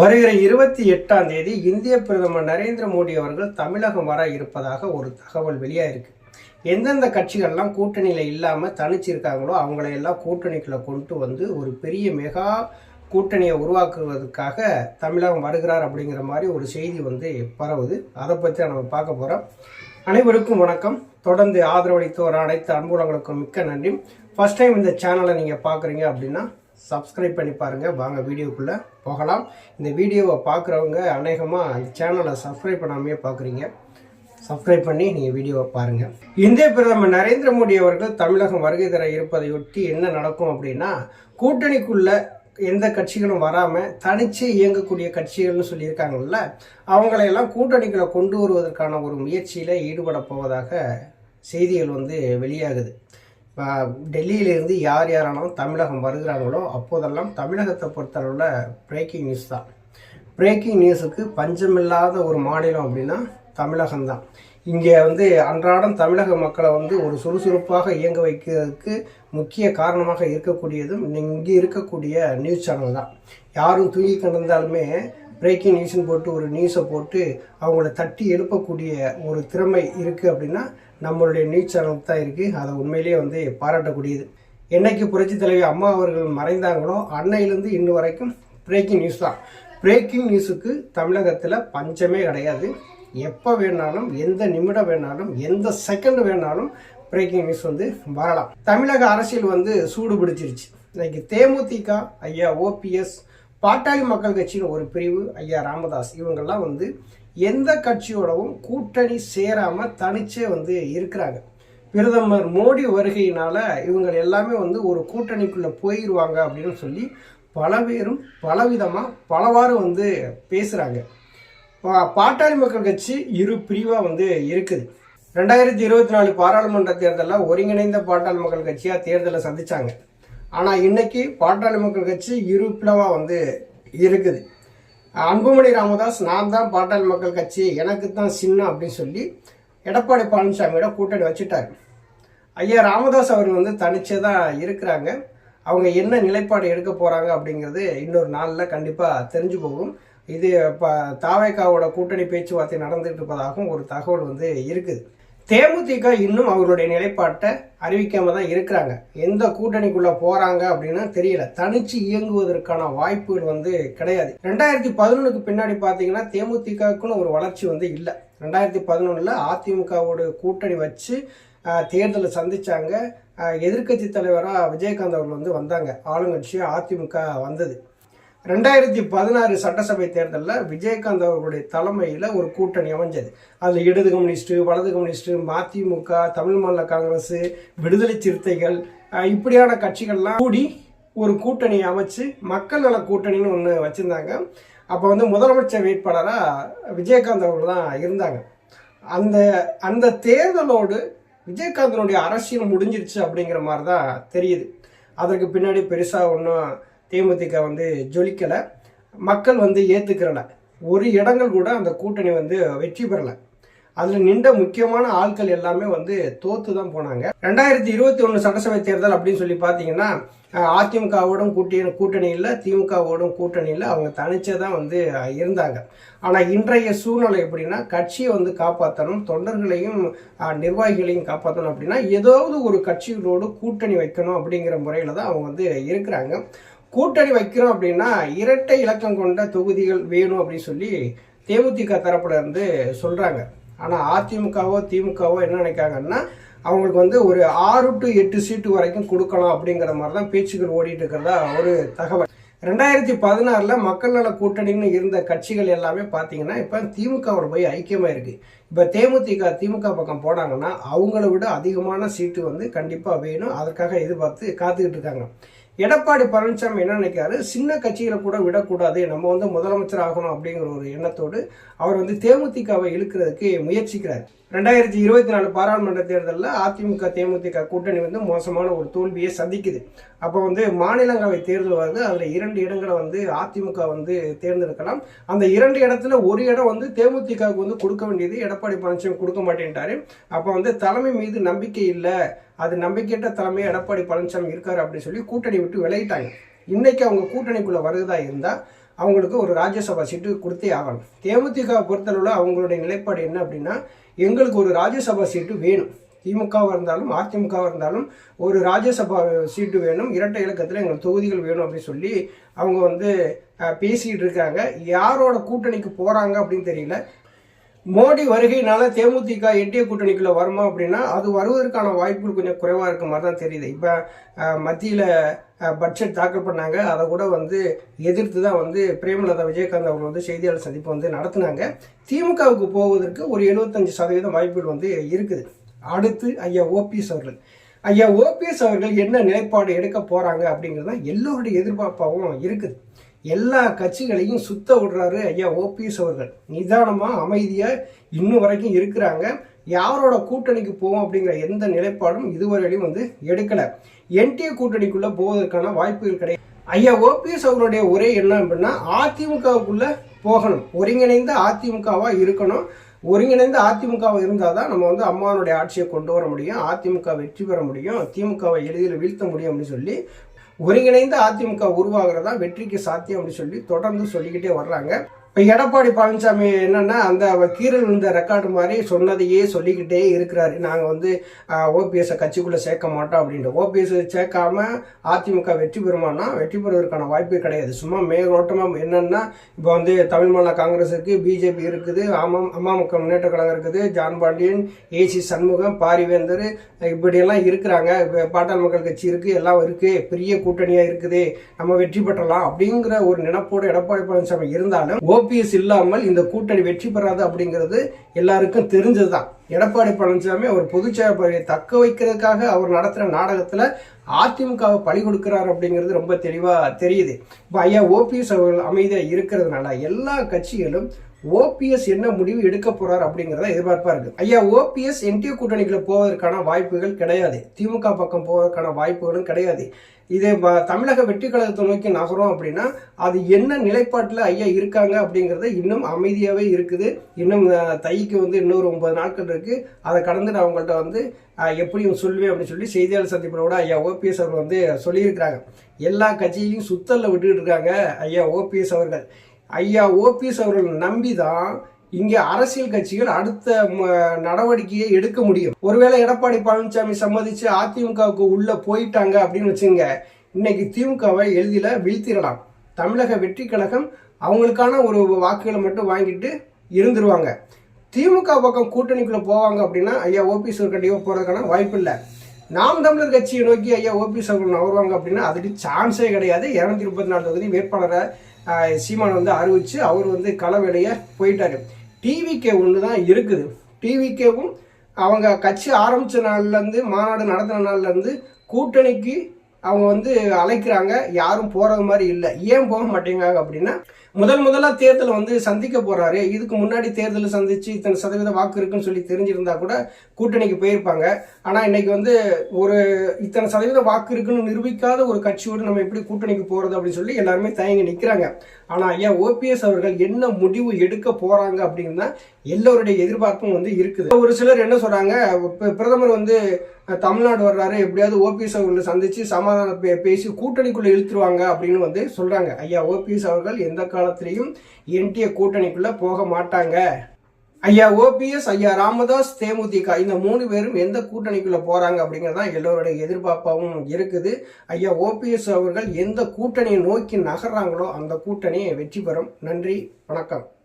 வருகிற இருபத்தி எட்டாம் தேதி இந்திய பிரதமர் நரேந்திர மோடி அவர்கள் தமிழகம் வர இருப்பதாக ஒரு தகவல் வெளியாயிருக்கு. எந்தெந்த கட்சிகள்லாம் கூட்டணியில் இல்லாமல் தனிச்சிருக்காங்களோ அவங்களையெல்லாம் கூட்டணிக்குள்ளே கொண்டு வந்து ஒரு பெரிய மெகா கூட்டணியை உருவாக்குவதற்காக தமிழகம் வருகிறார் அப்படிங்கிற மாதிரி ஒரு செய்தி வந்து பரவுது. அதை பற்றி நம்ம பார்க்க போகிறோம் அனைவருக்கும் வணக்கம். தொடர்ந்து ஆதரவளித்து வர அனைத்து அன்புலங்களுக்கும் மிக்க நன்றி. ஃபஸ்ட் டைம் இந்த சேனலை நீங்கள் பார்க்குறீங்க அப்படின்னா சப்ஸ்கிரைப் பண்ணி பாருங்கள் வாங்க வீடியோக்குள்ளே போகலாம். இந்த வீடியோவை பார்க்குறவங்க அநேகமாக இந்த சேனலை சப்ஸ்கிரைப் பண்ணாமே பார்க்குறீங்க. சப்ஸ்கிரைப் பண்ணி நீங்கள் வீடியோவை பாருங்கள் இந்திய பிரதமர் நரேந்திர மோடி அவர்கள் தமிழகம் வருகை தர இருப்பதையொட்டி என்ன நடக்கும் அப்படின்னா கூட்டணிக்குள்ள எந்த கட்சிகளும் வராமல் தனிச்சு இயங்கக்கூடிய கட்சிகள்னு சொல்லியிருக்காங்கல்ல அவங்களையெல்லாம் கூட்டணிகளை கொண்டு வருவதற்கான ஒரு முயற்சியில் ஈடுபட போவதாக செய்திகள் வந்து வெளியாகுது. டெல்லியிலேருந்து யார் யாரானாலும் தமிழகம் வருகிறாங்களோ அப்போதெல்லாம் தமிழகத்தை பொறுத்தளவில் பிரேக்கிங் நியூஸ் தான். பிரேக்கிங் நியூஸுக்கு பஞ்சமில்லாத ஒரு மாநிலம் அப்படின்னா தமிழகம்தான். இங்கே வந்து அன்றாடம் தமிழக மக்களை வந்து ஒரு சுறுசுறுப்பாக இயங்க வைக்கிறதுக்கு முக்கிய காரணமாக இருக்கக்கூடியதும் இங்கே இருக்கக்கூடிய நியூஸ் சேனல் தான். யாரும் தூங்கி கிடந்தாலுமே பிரேக்கிங் நியூஸ்னு போட்டு ஒரு நியூஸை போட்டு அவங்கள தட்டி எழுப்பக்கூடிய ஒரு திறமை இருக்குது அப்படின்னா நம்மளுடைய நியூஸ் சேனல் தான் இருக்குது அதை உண்மையிலேயே வந்து பாராட்டக்கூடியது. என்னைக்கு புரட்சி தலைவி அம்மா அவர்கள் மறைந்தாங்களோ அன்னையிலேருந்து இன்னும் வரைக்கும் பிரேக்கிங் நியூஸ் தான். பிரேக்கிங் நியூஸுக்கு தமிழகத்தில் பஞ்சமே கிடையாது. எப்போ வேணாலும் எந்த நிமிடம் வேணாலும் எந்த செகண்ட் வேணாலும் பிரேக்கிங் நியூஸ் வந்து வரலாம். தமிழக அரசியல் வந்து சூடு பிடிச்சிருச்சு. இன்னைக்கு தேமுதிக ஐயா ஓபிஎஸ் பாட்டாளி மக்கள் கட்சியின் ஒரு பிரிவு ஐயா ராமதாஸ் இவங்கெல்லாம் வந்து எந்த கட்சியோடவும் கூட்டணி சேராமல் தனிச்சே வந்து இருக்கிறாங்க. பிரதமர் மோடி வருகையினால இவங்க எல்லாமே வந்து ஒரு கூட்டணிக்குள்ளே போயிடுவாங்க அப்படின்னு சொல்லி பல பேரும் பலவிதமாக பலவாறு வந்து பேசுகிறாங்க பாட்டாளி மக்கள் கட்சி இரு பிரிவாக வந்து இருக்குது. ரெண்டாயிரத்தி இருபத்தி நாலு பாராளுமன்ற தேர்தலில் ஒருங்கிணைந்த பாட்டாளி மக்கள் கட்சியாக தேர்தலை சந்தித்தாங்க ஆனால் இன்னைக்கு பாட்டாளி மக்கள் கட்சி இரு பிளவாக வந்து இருக்குது. அன்புமணி ராமதாஸ் நான் தான் பாட்டாளி மக்கள் கட்சி எனக்கு தான் சின்னம் அப்படின்னு சொல்லி எடப்பாடி பழனிசாமியோட கூட்டணி வச்சுட்டாரு. ஐயா ராமதாஸ் அவர் வந்து தனிச்சே தான் இருக்கிறாங்க. அவங்க என்ன நிலைப்பாடு எடுக்க போகிறாங்க அப்படிங்கிறது இன்னொரு நாளில் கண்டிப்பாக தெரிஞ்சு போகும். இது இப்போ தாவேக்காவோட கூட்டணி பேச்சுவார்த்தை நடந்துகிட்டு இருப்பதாகவும் ஒரு தகவல் வந்து இருக்குது. தேமுதிக இன்னும் அவர்களுடைய நிலைப்பாட்டை அறிவிக்காம தான் இருக்கிறாங்க. எந்த கூட்டணிக்குள்ள போறாங்க அப்படின்னா தெரியல. தனிச்சு இயங்குவதற்கான வாய்ப்புகள் வந்து கிடையாது. ரெண்டாயிரத்தி பதினொன்னுக்கு பின்னாடி பாத்தீங்கன்னா தேமுதிகக்குன்னு ஒரு வளர்ச்சி வந்து இல்லை. ரெண்டாயிரத்தி பதினொன்னுல அதிமுகவோட கூட்டணி வச்சு தேர்தலை சந்திச்சாங்க. எதிர்கட்சி எதிர்க்கட்சி தலைவராக விஜயகாந்த் அவர்கள் வந்து வந்தாங்க. ஆளுங்கட்சியாக அதிமுக வந்தது. ரெண்டாயிரத்தி பதினாறு சட்டசபை தேர்தலில் விஜயகாந்த் அவர்களுடைய தலைமையில் ஒரு கூட்டணி அமைஞ்சது. அதில் இடது கம்யூனிஸ்ட்டு வலது கம்யூனிஸ்ட்டு மதிமுக தமிழ் மாநில காங்கிரஸ் விடுதலை சிறுத்தைகள் இப்படியான கட்சிகள்லாம் கூடி ஒரு கூட்டணி அமைச்சு மக்கள் நல கூட்டணின்னு ஒன்று வச்சுருந்தாங்க. அப்போ வந்து முதலமைச்சர் வேட்பாளராக விஜயகாந்த் அவர்கள் தான் இருந்தாங்க. அந்த அந்த தேர்தலோடு விஜயகாந்தனுடைய அரசியல் முடிஞ்சிருச்சு அப்படிங்கிற மாதிரி தான் தெரியுது. அதற்கு பின்னாடி பெருசாக ஒன்றும் தேமுதிக வந்து ஜொலிக்கலை. மக்கள் வந்து ஏற்றுக்கிறலை ஒரு இடங்கள் கூட அந்த கூட்டணி வந்து வெற்றி பெறலை. அதில் நின்ற முக்கியமான ஆட்கள் எல்லாமே வந்து தோத்து தான் போனாங்க. ரெண்டாயிரத்தி இருபத்தி ஒன்று சட்டசபை தேர்தல் அப்படின்னு சொல்லி பார்த்தீங்கன்னா அதிமுகவோடும் கூட்டி கூட்டணி இல்லை திமுகவோடும் கூட்டணி இல்லை. அவங்க தனிச்சே தான் வந்து இருந்தாங்க. ஆனால் இன்றைய சூழ்நிலை எப்படின்னா கட்சியை வந்து காப்பாற்றணும் தொண்டர்களையும் நிர்வாகிகளையும் காப்பாற்றணும் அப்படின்னா ஏதாவது ஒரு கட்சிகளோடு கூட்டணி வைக்கணும் அப்படிங்கிற முறையில் தான் அவங்க வந்து இருக்கிறாங்க. கூட்டணி வைக்கிறோம் அப்படின்னா இரட்டை இலக்கம் கொண்ட தொகுதிகள் வேணும் அப்படின்னு சொல்லி தேமுதிக தரப்புல இருந்து சொல்றாங்க. ஆனா அதிமுகவோ திமுகவோ என்ன நினைக்காங்கன்னா அவங்களுக்கு வந்து ஒரு ஆறு டு எட்டு சீட்டு வரைக்கும் கொடுக்கலாம் அப்படிங்கிற மாதிரி தான் பேச்சுக்கள் ஓடிட்டு இருக்கிறதா ஒரு தகவல். ரெண்டாயிரத்தி பதினாறில் மக்கள் நல கூட்டணின்னு இருந்த கட்சிகள் எல்லாமே பார்த்தீங்கன்னா இப்போ திமுகவோட போய் ஐக்கியமாக இருக்குது இப்போ தேமுதிக திமுக பக்கம் போனாங்கன்னா அவங்கள விட அதிகமான சீட்டு வந்து கண்டிப்பாக வேணும். அதற்காக எதிர்பார்த்து காத்துக்கிட்டு இருக்காங்க. எடப்பாடி பழனிசாமி என்ன நினைக்கிறாரு? சின்ன கட்சிகளை கூட விடக்கூடாது. நம்ம வந்து முதலமைச்சர் ஆகணும் அப்படிங்கிற ஒரு எண்ணத்தோடு அவர் வந்து தேமுதிகவை இழுக்கிறதுக்கு முயற்சிக்கிறார். ரெண்டாயிரத்தி இருபத்தி நாலு பாராளுமன்ற தேர்தலில் அதிமுக தேமுதிக கூட்டணி வந்து மோசமான ஒரு தோல்வியை சந்திக்குது. அப்போ வந்து மாநிலங்களவை தேர்தல் வருது. அதில் இரண்டு இடங்களை வந்து அதிமுக வந்து தேர்ந்தெடுக்கலாம். அந்த இரண்டு இடத்துல ஒரு இடம் வந்து தேமுதிகவுக்கு வந்து கொடுக்க வேண்டியது எடப்பாடி பழனிசாமி கொடுக்க மாட்டேன்ட்டாரு. அப்போ வந்து தலைமை மீது நம்பிக்கை இல்லை. அது நம்பிக்கையற்ற தலைமை எடப்பாடி பழனிசாமி இருக்கார் அப்படின்னு சொல்லி கூட்டணி விட்டு விலகிட்டாங்க. இன்றைக்கி அவங்க கூட்டணிக்குள்ளே வருவதா இருந்தால் அவங்களுக்கு ஒரு ராஜ்யசபா சீட்டு கொடுத்தே ஆகணும். தேமுதிக பொறுத்தளவில் அவங்களுடைய நிலைப்பாடு என்ன அப்படின்னா எங்களுக்கு ஒரு ராஜ்யசபா சீட்டு வேணும். திமுகவாக இருந்தாலும் அதிமுகவாக இருந்தாலும் ஒரு ராஜ்யசபா சீட்டு வேணும். இரட்டை இலக்கத்தில் எங்களுக்கு தொகுதிகள் வேணும் அப்படின்னு சொல்லி அவங்க வந்து பேசிகிட்டு இருக்காங்க. யாரோட கூட்டணிக்கு போகிறாங்க அப்படின்னு தெரியல. மோடி வருகையினால தேமுதிக என்டிஏ கூட்டணிக்குள்ள வருமா அப்படின்னா அது வருவதற்கான வாய்ப்புகள் கொஞ்சம் குறைவாக இருக்க மாதிரி தான் தெரியுது. இப்போ மத்தியில் பட்ஜெட் தாக்கல் பண்ணாங்க. அதை கூட வந்து எதிர்த்து தான் வந்து பிரேமலதா விஜயகாந்த் அவங்க வந்து செய்தியாளர் சந்திப்பு வந்து நடத்துனாங்க. திமுகவுக்கு போவதற்கு ஒரு எழுபத்தஞ்சு சதவீதம் வாய்ப்புகள் வந்து இருக்குது. அடுத்து ஐயா ஓபிஎஸ் அவர்கள். ஐயா ஓபிஎஸ் அவர்கள் என்ன நிலைப்பாடு எடுக்க போறாங்க அப்படிங்கிறது தான் எல்லோருடைய எதிர்பார்ப்பாகவும் இருக்குது. எல்லா கட்சிகளையும் சுத்த விடுறாரு ஐயா ஓபிஎஸ் அவர்கள். நிதானமாக அமைதியாக இன்னும் வரைக்கும் இருக்கிறாங்க. யாரோட கூட்டணிக்கு போவோம் அப்படிங்கிற எந்த நிலைப்பாடும் இதுவரையிலும் வந்து எடுக்கலை. என்டிஏ கூட்டணிக்குள்ளே போவதற்கான வாய்ப்புகள் கிடையாது. ஐயா ஓபிஎஸ் அவருடைய ஒரே என்ன அப்படின்னா அதிமுகவுக்குள்ள போகணும். ஒருங்கிணைந்த அதிமுகவாக இருக்கணும். ஒருங்கிணைந்த அதிமுகவை இருந்தால் தான் நம்ம வந்து அம்மானுடைய ஆட்சியை கொண்டு வர முடியும் அதிமுக வெற்றி பெற முடியும் திமுகவை எளிதில் வீழ்த்த முடியும் அப்படின்னு சொல்லி ஒருங்கிணைந்த அதிமுக உருவாகிறதா வெற்றிக்கு சாத்தியம் அப்படின்னு சொல்லி தொடர்ந்து சொல்லிக்கிட்டே வர்றாங்க. இப்போ எடப்பாடி பழனிசாமி என்னன்னா அந்த கீரல் விழுந்த ரெக்கார்டு மாதிரி சொன்னதையே சொல்லிக்கிட்டே இருக்கிறாரு. நாங்கள் வந்து ஓபிஎஸை கட்சிக்குள்ளே சேர்க்க மாட்டோம் அப்படின்ட்டு. ஓபிஎஸ் சேர்க்காம அதிமுக வெற்றி பெறுமானா வெற்றி பெறுவதற்கான வாய்ப்பே கிடையாது. சும்மா மேலோட்டமாக என்னன்னா இப்போ வந்து தமிழ் மாநில காங்கிரஸ் இருக்குது பிஜேபி இருக்குது அம்மா அம்மாமுக முன்னேற்ற கழகம் இருக்குது John Pandian A C Shanmugam Parivendhar இப்படியெல்லாம் இருக்கிறாங்க. இப்போ பாட்டாள் மக்கள் கட்சி இருக்குது எல்லாம் இருக்குது பெரிய கூட்டணியாக இருக்குது நம்ம வெற்றி பெற்றலாம் அப்படிங்கிற ஒரு நினைப்போடு எடப்பாடி பழனிசாமி இருந்தாலும் ஓபிஎஸ் இல்லாமல் இந்த கூட்டணி வெற்றி பெறாது அப்படிங்கிறது எல்லாருக்கும் தெரிஞ்சதுதான். எடப்பாடி பழனிசாமி அவர் பொதுச்செயலாளர் தக்க வைக்கிறதுக்காக அவர் நடத்துகிற நாடகத்தில் அதிமுகவை பழி கொடுக்கிறார் அப்படிங்கிறது ரொம்ப தெளிவாக தெரியுது. இப்போ ஐயா ஓபிஎஸ் அவர்கள் அமைதியாக இருக்கிறதுனால எல்லா கட்சிகளும் ஓபிஎஸ் என்ன முடிவு எடுக்க போறார் அப்படிங்கிறத எதிர்பார்ப்பா இருக்கு. ஐயா ஓபிஎஸ் என்டிஏ கூட்டணிக்குள்ள போவதற்கான வாய்ப்புகள் கிடையாது. திமுக பக்கம் போவதற்கான வாய்ப்புகளும் கிடையாது. இது தமிழக வெற்றி கழகத்தை நோக்கி நகரும் அப்படின்னா அது என்ன நிலைப்பாட்டில் ஐயா இருக்காங்க அப்படிங்கிறது இன்னும் அமைதியாகவே இருக்குது. இன்னும் தைக்கு வந்து இன்னொரு ஒன்பது நாட்கள் இருக்குது அதை கடந்து நான் அவங்கள்ட்ட வந்து எப்படியும் சொல்லுவேன் அப்படின்னு சொல்லி செய்தியாளர் சந்திப்பில் கூட ஐயா ஓபிஎஸ் அவர் வந்து சொல்லியிருக்கிறாங்க. எல்லா கட்சியையும் சுத்தலில் விட்டுக்கிட்டு இருக்காங்க ஐயா ஓபிஎஸ் அவர்கள். ஐயா ஓபிஎஸ் அவர்கள் நம்பி தான் இங்கே அரசியல் கட்சிகள் அடுத்த ம, நடவடிக்கையை எடுக்க முடியும். ஒருவேளை எடப்பாடி பழனிசாமி சம்மதிச்சு அதிமுகவுக்கு உள்ள போயிட்டாங்க அப்படின்னு வச்சுங்க இன்னைக்கு திமுகவை எழுதியில் வீழ்த்திடலாம். தமிழக வெற்றி கழகம் அவங்களுக்கான ஒரு வாக்குகளை மட்டும் வாங்கிட்டு இருந்துருவாங்க. திமுக பக்கம் கூட்டணிக்குள்ளே போவாங்க அப்படின்னா ஐயா ஓபிஎஸ் கண்டிப்பாக போகிறதுக்கான வாய்ப்பு இல்லை. நாம் தமிழர் கட்சியை நோக்கி ஐயா ஓபிஎஸ் அவர்கள் நவருவாங்க அப்படின்னா அதுக்கு சான்ஸே கிடையாது. இரநூத்தி முப்பத்தி நாலு தொகுதி வேட்பாளரை சீமான் வந்து அறிவிச்சு அவர் வந்து கள வேலையை போயிட்டாரு டிவிகே ஒன்று தான் இருக்குது. டிவிகேவும் அவங்க கட்சி ஆரம்பித்த நாள்லேருந்து மாநாடு நடத்தின நாள்லேருந்து கூட்டணிக்கு அவங்க வந்து அழைக்கிறாங்க யாரும் போகிறது மாதிரி இல்லை. ஏன் போக மாட்டேங்கிறாங்க அப்படின்னா முதல் முதலாக தேர்தலை வந்து சந்திக்க போகிறாரு இதுக்கு முன்னாடி தேர்தலை சந்தித்து இத்தனை சதவீத வாக்கு இருக்குன்னு சொல்லி தெரிஞ்சிருந்தா கூட கூட்டணிக்கு போயிருப்பாங்க. ஆனால் இன்னைக்கு வந்து ஒரு இத்தனை சதவீத வாக்கு இருக்குன்னு நிரூபிக்காத ஒரு கட்சியோடு நம்ம எப்படி கூட்டணிக்கு போகிறது அப்படின்னு சொல்லி எல்லாருமே தயங்கி நிற்கிறாங்க ஆனால் ஐயா ஓபிஎஸ் அவர்கள் என்ன முடிவு எடுக்க போகிறாங்க அப்படின்னு தான் எல்லோருடைய எதிர்பார்ப்பும் வந்து இருக்குது. ஒரு சிலர் என்ன சொல்கிறாங்க இப்போ பிரதமர் வந்து தமிழ்நாடு வர்றாரு எப்படியாவது ஓபிஎஸ் அவர்களை சந்திச்சு சமாதானம் பே- பேசி கூட்டணிக்குள்ளே இழுத்துருவாங்க அப்படின்னு வந்து சொல்கிறாங்க ஐயா ஓபிஎஸ் அவர்கள் எந்த காலத்திலையும் என்டிஏ கூட்டணிக்குள்ளே போக மாட்டாங்க. ஐயா ஓபிஎஸ் ஐயா ராமதாஸ் தேமுதிக இந்த மூணு பேரும் எந்த கூட்டணிக்குள்ளே போகிறாங்க அப்படிங்கிறது தான் எல்லோருடைய எதிர்பார்ப்பாகவும் இருக்குது. ஐயா ஓபிஎஸ் அவர்கள் எந்த கூட்டணியை நோக்கி நகர்றாங்களோ அந்த கூட்டணி வெற்றி பெறும். நன்றி வணக்கம்.